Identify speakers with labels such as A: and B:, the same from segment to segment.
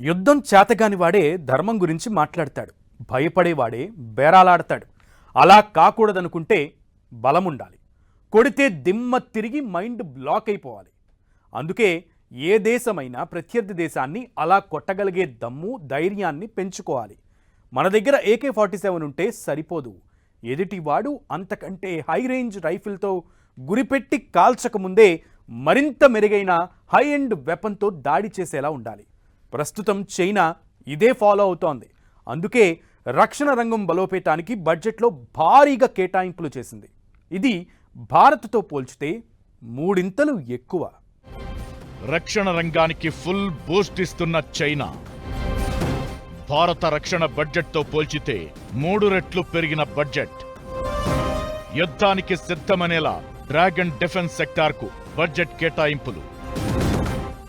A: యుద్ధం చేతగాని వాడే ధర్మం గురించి మాట్లాడతాడు. భయపడేవాడే బేరాలాడతాడు. అలా కాకూడదనుకుంటే బలం ఉండాలి కొడితే దిమ్మ తిరిగి మైండ్ బ్లాక్ అయిపోవాలి. అందుకే ఏ దేశమైనా ప్రత్యర్థి దేశాన్ని అలా కొట్టగలిగే దమ్ము ధైర్యాన్ని పెంచుకోవాలి. మన దగ్గర ఏకే ఫార్టీ సెవెన్ ఉంటే సరిపోదు. ఎదుటివాడు అంతకంటే హై రేంజ్ రైఫిల్తో గురిపెట్టి కాల్చకముందే మరింత మెరుగైన హై ఎండ్ వెపన్తో దాడి చేసేలా ఉండాలి. ప్రస్తుతం చైనా ఇదే ఫాలో అవుతోంది. అందుకే రక్షణ రంగం బలోపేతానికి బడ్జెట్లో భారీగా కేటాయింపులు చేసింది. ఇది భారత్తో పోల్చితే మూడింతలు ఎక్కువ.
B: రక్షణ రంగానికి ఫుల్ బూస్ట్ ఇస్తున్న చైనా. భారత రక్షణ బడ్జెట్తో పోల్చితే మూడు రెట్లు పెరిగిన బడ్జెట్. యుద్ధానికి సిద్ధమనేలా డ్రాగన్ డిఫెన్స్ సెక్టార్కు బడ్జెట్ కేటాయింపులు.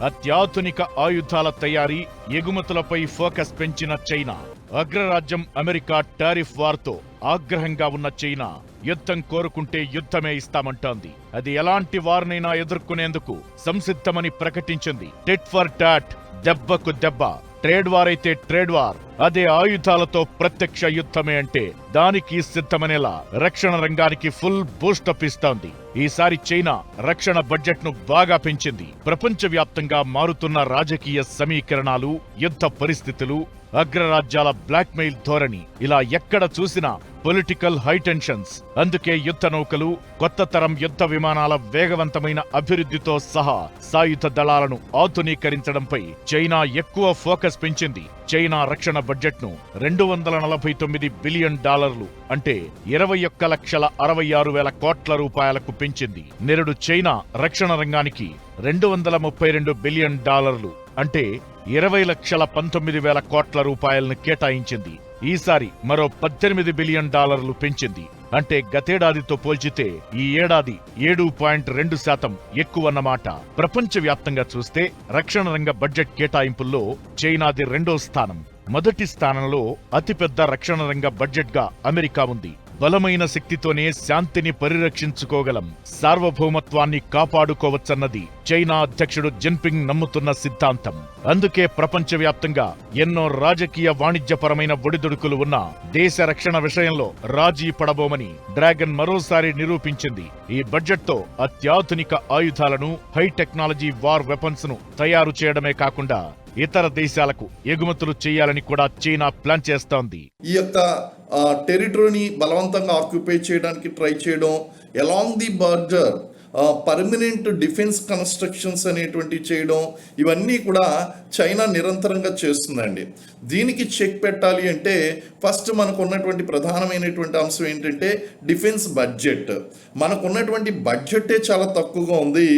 B: అత్యాధునిక ఆయుధాల తయారీ ఎగుమతులపై ఫోకస్ పెంచిన చైనా. అగ్రరాజ్యం అమెరికా టారిఫ్ వార్తో ఆగ్రహంగా ఉన్న చైనా యుద్ధం కోరుకుంటే యుద్ధమే ఇస్తామంటోంది. అది ఎలాంటి వారినైనా ఎదుర్కొనేందుకు సంసిద్ధమని ప్రకటించింది. టెట్ ఫర్ టాట్ దెబ్బకు దెబ్బ. ట్రేడ్ వార్ అయితే ట్రేడ్ వార్ అదే ఆయుధాలతో ప్రత్యక్ష యుద్ధమే అంటే దానికి సిద్ధమనేలా రక్షణ రంగానికి ఫుల్ బూస్టప్ ఇస్తోంది. ఈసారి చైనా రక్షణ బడ్జెట్ను బాగా పెంచింది. ప్రపంచవ్యాప్తంగా మారుతున్న రాజకీయ సమీకరణాలు యుద్ధ పరిస్థితులు అగ్రరాజ్యాల బ్లాక్మెయిల్ ధోరణి. ఇలా ఎక్కడ చూసినా పొలిటికల్ హైటెన్షన్స్ అందుకే యుద్ధ నౌకలు కొత్త తరం యుద్ధ విమానాల వేగవంతమైన అభివృద్ధితో సహా సాయుధ దళాలను ఆధునీకరించడంపై చైనా ఎక్కువ ఫోకస్ పెంచింది. చైనా రక్షణ బడ్జెట్ను రెండు వందల నలభై తొమ్మిది బిలియన్ డాలర్లు అంటే ఇరవై ఒక్క లక్షల అరవై ఆరు వేల కోట్ల రూపాయలకు పెంచింది. నేరుడు చైనా రక్షణ రంగానికి రెండు వందల ముప్పై రెండు బిలియన్ డాలర్లు అంటే ఇరవై లక్షల పంతొమ్మిది వేల కోట్ల రూపాయలను కేటాయించింది. ఈసారి మరో పద్దెనిమిది బిలియన్ డాలర్లు పెంచింది. అంటే గతేడాదితో పోల్చితే ఈ ఏడాది ఏడు పాయింట్ రెండు శాతం ఎక్కువన్నమాట. ప్రపంచవ్యాప్తంగా చూస్తే రక్షణ రంగ బడ్జెట్ కేటాయింపుల్లో చైనాది రెండో స్థానం. మొదటి స్థానంలో అతిపెద్ద రక్షణ రంగ బడ్జెట్గా అమెరికా ఉంది. బలమైన శక్తితోనే శాంతిని పరిరక్షించుకోగలం. సార్వభౌమత్వాన్ని కాపాడుకోవచ్చన్నది చైనా అధ్యక్షుడు జిన్పింగ్ నమ్ముతున్న సిద్ధాంతం. అందుకే ప్రపంచవ్యాప్తంగా ఎన్నో రాజకీయ వాణిజ్యపరమైన ఒడిదుడుకులు ఉన్న దేశ రక్షణ విషయంలో రాజీ పడబోమని డ్రాగన్ మరోసారి నిరూపించింది. ఈ బడ్జెట్తో అత్యాధునిక ఆయుధాలను హై టెక్నాలజీ వార్ వెపన్స్ను తయారు చేయడమే కాకుండా ఇతర దేశాలకు ఎగుమతులు చేయాలని కూడా చైనా ప్లాన్ చేస్తోంది.
C: ఈ యొక్క టెరిటరీని బలవంతంగా ఆక్యుపై చేయడానికి ట్రై చేయడం along the border permanent defence constructions అనేటువంటి చేయడం ఇవన్నీ కూడా చైనా నిరంతరంగా చేస్తుందండి. దీనికి చెక్ పెట్టాలి అంటే ఫస్ట్ మనకు ఉన్నటువంటి ప్రధానమైనటువంటి అంశం ఏంటంటే డిఫెన్స్ బడ్జెట్ మనకు ఉన్నటువంటి బడ్జెటే చాలా తక్కువగా ఉంది.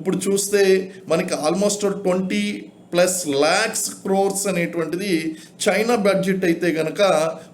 C: ఇప్పుడు చూస్తే మనకి almost twenty plus lakhs crores అనేటువంటిది చైనా బడ్జెట్ అయితే కనుక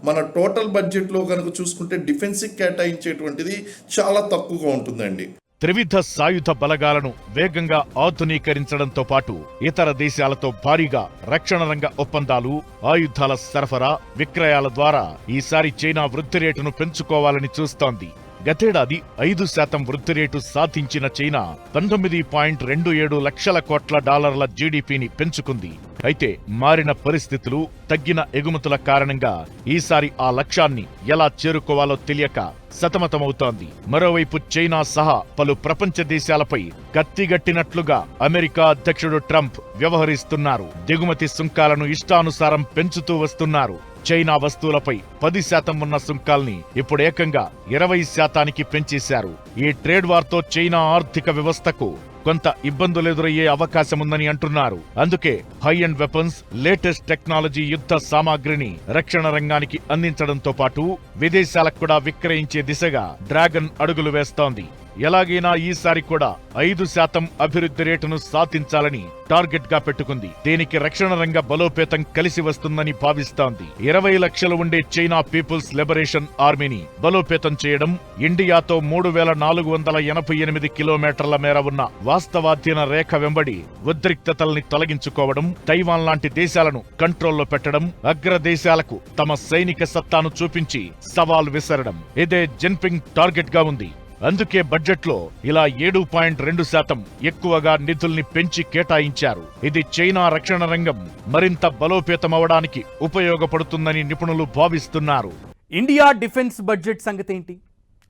C: మన టోటల్ బడ్జెట్లో కనుక చూసుకుంటే డిఫెన్స్కి కేటాయించేటువంటిది చాలా తక్కువగా ఉంటుందండి.
B: త్రివిధ సాయుధ బలగాలను వేగంగా ఆధునీకరించడంతో పాటు ఇతర దేశాలతో భారీగా రక్షణ రంగ ఒప్పందాలు ఆయుధాల సరఫరా విక్రయాల ద్వారా ఈసారి చైనా వృద్ధి రేటును పెంచుకోవాలని చూస్తోంది. గతేడాది ఐదు శాతం వృద్ధి రేటు సాధించిన చైనా పంతొమ్మిది పాయింట్ రెండు ఏడు లక్షల కోట్ల డాలర్ల జీడీపీని పెంచుకుంది. అయితే మారిన పరిస్థితులు తగ్గిన ఎగుమతుల కారణంగా ఈసారి ఆ లక్ష్యాన్ని ఎలా చేరుకోవాలో తెలియక సతమతమవుతోంది. మరోవైపు చైనా సహా పలు ప్రపంచ దేశాలపై కత్తిగట్టినట్లుగా అమెరికా అధ్యక్షుడు ట్రంప్ వ్యవహరిస్తున్నారు. దిగుమతి సుంకాలను ఇష్టానుసారం పెంచుతూ వస్తున్నారు. చైనా వస్తువులపై పది శాతం ఉన్న సుంకాల్ని ఇప్పుడు ఏకంగా ఇరవై శాతానికి పెంచేశారు. ఈ ట్రేడ్ వార్తో చైనా ఆర్థిక వ్యవస్థకు కొంత ఇబ్బందులు ఎదురయ్యే అవకాశముందని అంటున్నారు. అందుకే high end weapons latest technology యుద్ధ సామాగ్రిని రక్షణ రంగానికి అందించడంతో పాటు విదేశాలకు కూడా విక్రయించే దిశగా డ్రాగన్ అడుగులు వేస్తోంది. ఎలాగైనా ఈసారి కూడా ఐదు శాతం అభివృద్ధి రేటును సాధించాలని టార్గెట్గా పెట్టుకుంది. దీనికి రక్షణ రంగ బలోపేతం కలిసి వస్తుందని భావిస్తోంది. ఇరవై లక్షలు ఉండే చైనా పీపుల్స్ లిబరేషన్ ఆర్మీని బలోపేతం చేయడం ఇండియాతో మూడు వేల నాలుగు వందల ఎనభై ఎనిమిది కిలోమీటర్ల మేర ఉన్న వాస్తవాధీన రేఖ వెంబడి ఉద్రిక్తతల్ని తొలగించుకోవడం తైవాన్ లాంటి దేశాలను కంట్రోల్లో పెట్టడం అగ్రదేశాలకు తమ సైనిక సత్తాను చూపించి సవాల్ విసరడం. ఇదే జిన్పింగ్ టార్గెట్గా ఉంది. అందుకే బడ్జెట్లో ఇలా ఏడు పాయింట్ రెండు శాతం ఎక్కువగా నిధుల్ని పెంచి కేటాయించారు. ఇది చైనా రక్షణ రంగం మరింత బలోపేతమవడానికి ఉపయోగపడుతుందని నిపుణులు భావిస్తున్నారు.
A: ఇండియా డిఫెన్స్ బడ్జెట్ సంగతి ఏంటి?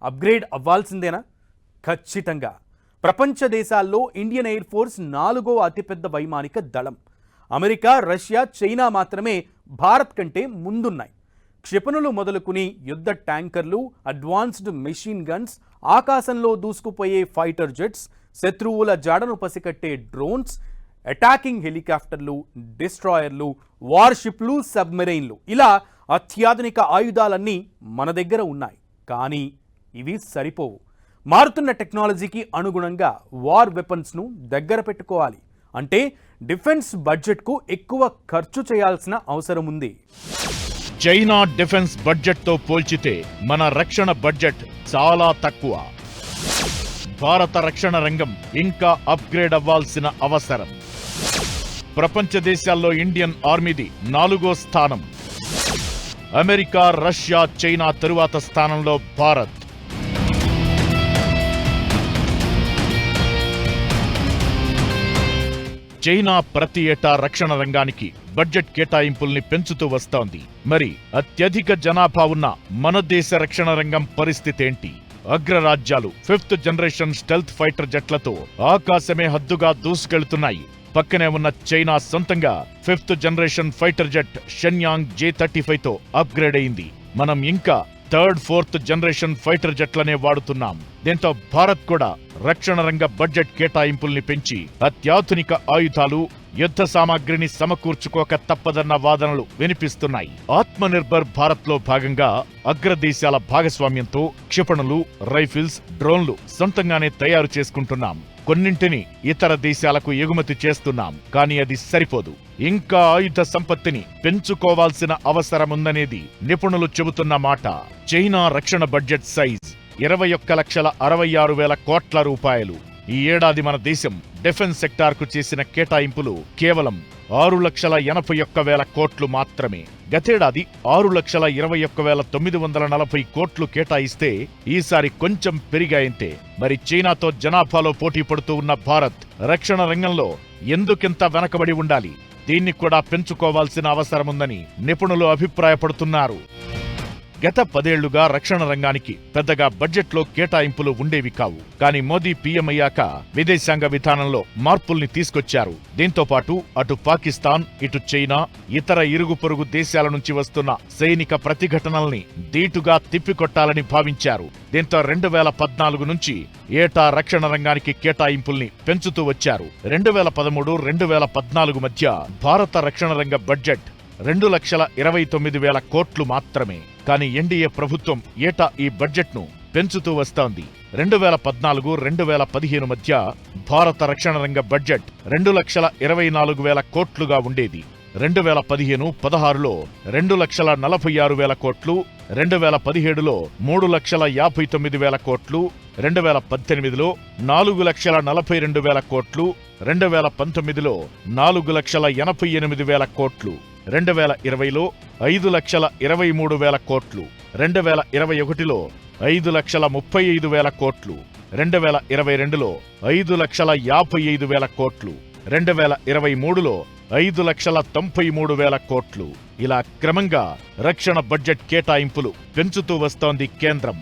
A: అప్గ్రేడ్ అవ్వాల్సిందేనా? ఖచ్చితంగా. ప్రపంచ దేశాల్లో ఇండియన్ ఎయిర్ ఫోర్స్ నాలుగో అతిపెద్ద వైమానిక దళం. అమెరికా రష్యా చైనా మాత్రమే భారత్ కంటే ముందున్నాయి. క్షిపణులు మొదలుకుని యుద్ధ ట్యాంకర్లు అడ్వాన్స్డ్ మెషిన్ గన్స్ ఆకాశంలో దూసుకుపోయే ఫైటర్ జెట్స్ శత్రువుల జాడను పసికట్టే డ్రోన్స్ అటాకింగ్ హెలికాప్టర్లు డిస్ట్రాయర్లు వార్షిప్లు సబ్మెరైన్లు. ఇలా అత్యాధునిక ఆయుధాలన్నీ మన దగ్గర ఉన్నాయి. కానీ ఇవి సరిపోవు. మారుతున్న టెక్నాలజీకి అనుగుణంగా వార్ వెపన్స్ను దగ్గర పెట్టుకోవాలి. అంటే డిఫెన్స్ బడ్జెట్కు ఎక్కువ ఖర్చు చేయాల్సిన అవసరం ఉంది
B: చైనా డిఫెన్స్ బడ్జెట్తో పోల్చితే మన రక్షణ బడ్జెట్ చాలా తక్కువ. భారత రక్షణ రంగం ఇంకా అప్గ్రేడ్ అవ్వాల్సిన అవసరం. ప్రపంచ దేశాల్లో ఇండియన్ ఆర్మీది నాలుగో స్థానం. అమెరికా రష్యా చైనా తరువాత స్థానంలో భారత్. చైనా ప్రతి ఏటా రక్షణ రంగానికి బడ్జెట్ కేటాయింపుల్ని పెంచుతూ వస్తోంది. మరి అత్యధిక జనాభా ఉన్న మన దేశ రక్షణ రంగం పరిస్థితేంటి అగ్రరాజ్యాలు ఫిఫ్త్ జనరేషన్ స్టెల్త్ ఫైటర్ జెట్లతో ఆకాశమే హద్దుగా దూసుకెళ్తున్నాయి. పక్కనే ఉన్న చైనా సొంతంగా fifth generation fighter jet Shenyang J thirty ఫైవ్తో upgrade అయింది. మనం ఇంకా థర్డ్ ఫోర్త్ జనరేషన్ ఫైటర్ జెట్లనే వాడుతున్నాం. దీంతో భారత్ కూడా రక్షణ రంగ బడ్జెట్ కేటాయింపుల్ని పెంచి అత్యాధునిక ఆయుధాలు యుద్ధ సామాగ్రిని సమకూర్చుకోక తప్పదన్న వాదనలు వినిపిస్తున్నాయి. ఆత్మనిర్భర్ భారత్లో భాగంగా అగ్రదేశాల భాగస్వామ్యంతో క్షిపణులు రైఫిల్స్ డ్రోన్లు సొంతంగానే తయారు చేసుకుంటున్నాం. కొన్నింటిని ఇతర దేశాలకు ఎగుమతి చేస్తున్నాం కానీ అది సరిపోదు. ఇంకా ఆయుధ సంపత్తిని పెంచుకోవాల్సిన అవసరముందనేది నిపుణులు చెబుతున్న మాట. చైనా రక్షణ బడ్జెట్ సైజ్ ఇరవై ఒక్క లక్షల అరవై ఆరు వేల కోట్ల రూపాయలు. ఈ ఏడాది మన దేశం డిఫెన్స్ సెక్టార్కు చేసిన కేటాయింపులు కేవలం ఆరు లక్షల ఎనభై ఒక్క వేల కోట్లు మాత్రమే. గతేడాది ఆరు లక్షల ఇరవై ఒక్క వేల తొమ్మిది వందల నలభై కోట్లు కేటాయిస్తే ఈసారి కొంచెం పెరిగాయంటే. మరి చైనాతో జనాభాలో పోటీ పడుతూ ఉన్న భారత్ రక్షణ రంగంలో ఎందుకింత వెనకబడి ఉండాలి? దీన్ని కూడా పెంచుకోవాల్సిన అవసరముందని నిపుణులు అభిప్రాయపడుతున్నారు. గత పదేళ్ళుగా రక్షణ రంగానికి పెద్దగా బడ్జెట్లో కేటాయింపులు ఉండేవి కావు. కానీ మోదీ పీఎం అయ్యాక విదేశాంగ విధానంలో మార్పుల్ని తీసుకొచ్చారు. దీంతో పాటు అటు పాకిస్తాన్ ఇటు చైనా ఇతర ఇరుగు పొరుగు దేశాల నుంచి వస్తున్న సైనిక ప్రతిఘటనల్ని దీటుగా తిప్పికొట్టాలని భావించారు. దీంతో రెండు వేల పద్నాలుగు నుంచి ఏటా రక్షణ రంగానికి కేటాయింపుల్ని పెంచుతూ వచ్చారు. రెండు వేల పదమూడు రెండు వేల పద్నాలుగు మధ్య భారత రక్షణ రంగ బడ్జెట్ రెండు లక్షల ఇరవై తొమ్మిది వేల కోట్లు మాత్రమే. కానీ ఎన్డీఏ ప్రభుత్వం ఏటా ఈ బడ్జెట్ను పెంచుతూ వస్తోంది. రెండు వేల పద్నాలుగు రెండు వేల పదిహేను మధ్య భారత రక్షణ రంగ బడ్జెట్ రెండు లక్షల ఇరవై నాలుగు వేల కోట్లుగా ఉండేది. రెండు వేల పదిహేను పదహారులో రెండు లక్షల నలభై ఆరు వేల కోట్లు రెండు వేల పదిహేడులో మూడు లక్షల యాభై తొమ్మిది వేల కోట్లు రెండు వేల పద్దెనిమిదిలో నాలుగు లక్షల నలభై రెండు వేల కోట్లు రెండు వేల పంతొమ్మిదిలో నాలుగు లక్షల ఎనభై ఎనిమిది వేల కోట్లు రెండు వేల ఇరవైలో ఐదు లక్షల ఇరవై మూడు వేల కోట్లు రెండు వేల ఇరవై ఒకటిలో ఐదు లక్షల ముప్పై ఐదు వేల కోట్లు రెండు వేల ఇరవై రెండులో ఐదు లక్షల యాభై ఐదు వేల కోట్లు రెండు వేల ఇరవై మూడులో ఐదు లక్షల తొంభై మూడు వేల కోట్లు. ఇలా క్రమంగా రక్షణ బడ్జెట్ కేటాయింపులు పెంచుతూ వస్తోంది కేంద్రం.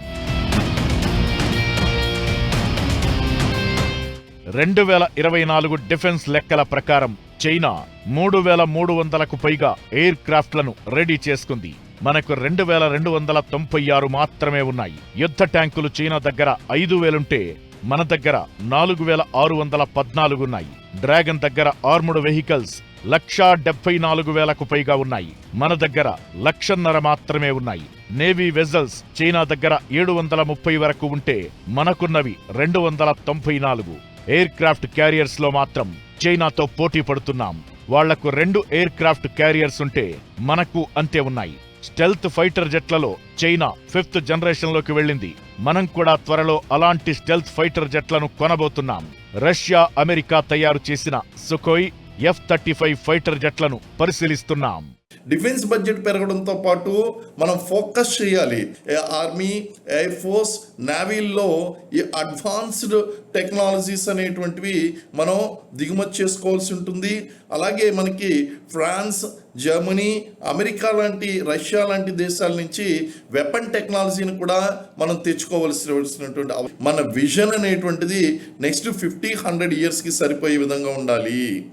B: రెండు వేల ఇరవై నాలుగు డిఫెన్స్ లెక్కల ప్రకారం చైనా మూడు వేల మూడు వందలకు పైగా ఎయిర్ క్రాఫ్ట్లను రెడీ చేసుకుంది. మనకు రెండు వేల రెండు వందల తొంభై ఆరు మాత్రమే ఉన్నాయి. యుద్ధ ట్యాంకులు చైనా దగ్గర ఐదు వేలుంటే మన దగ్గర నాలుగు వేల ఆరు వందల పద్నాలుగు ఉన్నాయి. డ్రాగన్ దగ్గర ఆర్ముడ్ వెహికల్స్ లక్షా డెబ్బై నాలుగు వేలకు పైగా ఉన్నాయి. మన దగ్గర లక్షన్నర మాత్రమే ఉన్నాయి. నేవీ వెజల్స్ చైనా దగ్గర ఏడు వందల ముప్పై వరకు ఉంటే మనకున్నవి రెండు వందల తొంభై నాలుగు. ఎయిర్ క్రాఫ్ట్ క్యారియర్స్లో మాత్రం చైనాతో పోటీ పడుతున్నాం. వాళ్ళకు రెండు ఎయిర్ క్రాఫ్ట్ క్యారియర్స్ ఉంటే మనకు అంతే ఉన్నాయి. స్టెల్త్ ఫైటర్ జెట్లలో చైనా ఫిఫ్త్ జనరేషన్లోకి వెళ్ళింది. మనం కూడా త్వరలో అలాంటి స్టెల్త్ ఫైటర్ జెట్లను కొనబోతున్నాం. రష్యా అమెరికా తయారు చేసిన Sukhoi F thirty five fighter జెట్లను పరిశీలిస్తున్నాం.
C: డిఫెన్స్ బడ్జెట్ పెరగడంతో పాటు మనం ఫోకస్ చేయాలి. ఏ- ఆర్మీ ఎయిర్ ఫోర్స్ నేవీల్లో ఈ అడ్వాన్స్డ్ టెక్నాలజీస్ అనేటువంటివి మనం దిగుమతి చేసుకోవాల్సి ఉంటుంది. అలాగే మనకి ఫ్రాన్స్ జర్మనీ అమెరికా లాంటి రష్యా లాంటి దేశాల నుంచి వెపన్ టెక్నాలజీని కూడా మనం తెచ్చుకోవలసినటువంటి మన విజన్ అనేటువంటిది నెక్స్ట్ ఫిఫ్టీ హండ్రెడ్ ఇయర్స్కి సరిపోయే విధంగా ఉండాలి.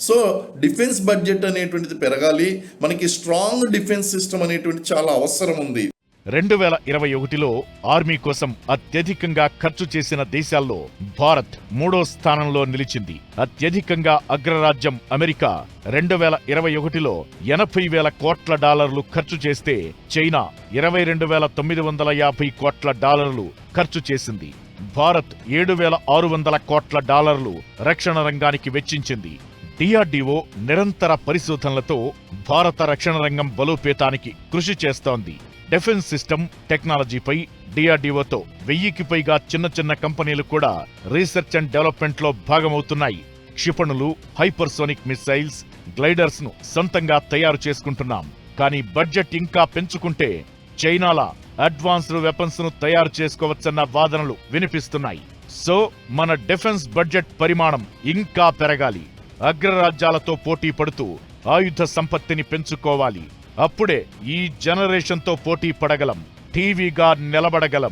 C: సో డిఫెన్స్ బడ్జెట్ అనేటువంటిది పెరగాలి. మనకి స్ట్రాంగ్ డిఫెన్స్ సిస్టమ్ అనేటువంటి చాలా అవసరం ఉంది.
B: రెండు వేల ఇరవై ఒకటిలో ఆర్మీ కోసం అత్యధికంగా ఖర్చు చేసిన దేశాల్లో భారత్ మూడో స్థానంలో నిలిచింది. అత్యధికంగా అగ్రరాజ్యం అమెరికా. రెండు వేల ఇరవై ఒకటిలో ఎనభై వేల కోట్ల డాలర్లు ఖర్చు చేస్తే చైనా ఇరవై రెండు వేల తొమ్మిది వందల యాభై కోట్ల డాలర్లు ఖర్చు చేసింది. భారత్ ఏడు వేల ఆరు వందల కోట్ల డాలర్లు రక్షణ రంగానికి వెచ్చించింది. డిఆర్డీఓ నిరంతర పరిశోధనలతో భారత రక్షణ రంగం బలోపేతానికి కృషి చేస్తోంది. డిఫెన్స్ సిస్టమ్ టెక్నాలజీపై డిఆర్డీఓతో వెయ్యికి పైగా చిన్న చిన్న కంపెనీలు కూడా రీసెర్చ్ అండ్ డెవలప్మెంట్లో భాగమవుతున్నాయి. క్షిపణులు హైపర్సోనిక్ మిసైల్స్ గ్లైడర్స్ను సొంతంగా తయారు చేసుకుంటున్నాం. కానీ బడ్జెట్ ఇంకా పెంచుకుంటే చైనాల అడ్వాన్స్డ్ వెపన్స్ను తయారు చేసుకోవచ్చన్న వాదనలు వినిపిస్తున్నాయి. సో మన డిఫెన్స్ బడ్జెట్ పరిమాణం ఇంకా పెరగాలి. అగ్రరాజ్యాలతో పోటీ పడుతూ ఆయుధ సంపత్తిని పెంచుకోవాలి. అప్పుడే ఈ జనరేషన్తో పోటీ పడగలం. టీవీగా నిలబడగలం.